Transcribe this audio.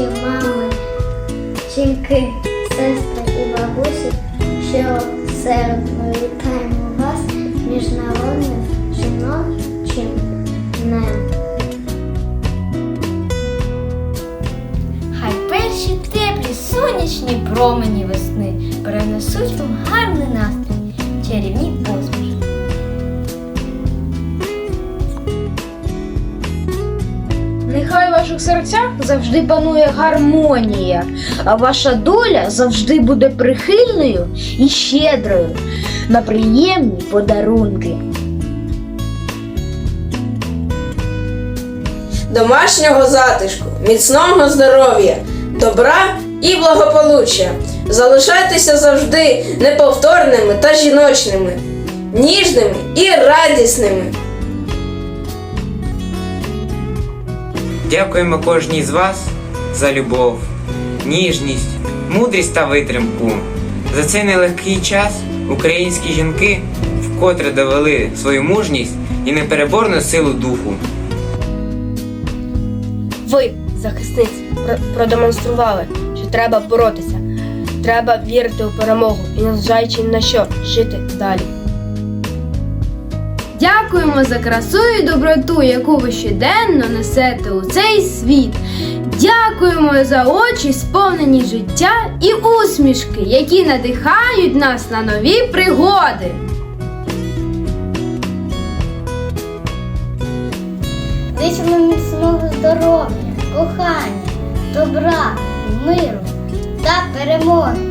наші мами, жінки, сестри і бабусі, що сердно вітаємо вас міжнародним жіночим днем. Хай перші теплі сонячні промені весни перенесуть вам гарний настрій. Ваших серцях завжди панує гармонія, а ваша доля завжди буде прихильною і щедрою на приємні подарунки. домашнього затишку, міцного здоров'я, добра і благополуччя. Залишайтеся завжди неповторними та жіночними, ніжними і радісними. Дякуємо кожній з вас за любов, ніжність, мудрість та витримку. За цей нелегкий час українські жінки вкотре довели свою мужність і непереборну силу духу. Ви, захисниці, про- продемонстрували, що треба боротися. Треба вірити у перемогу і, незважаючи на що, жити далі. Дякуємо за красу і доброту, яку ви щоденно несете у цей світ. Дякуємо за очі, сповнені життя і усмішки, які надихають нас на нові пригоди. Вічимо міцного здоров'я, кохання, добра, миру та перемоги.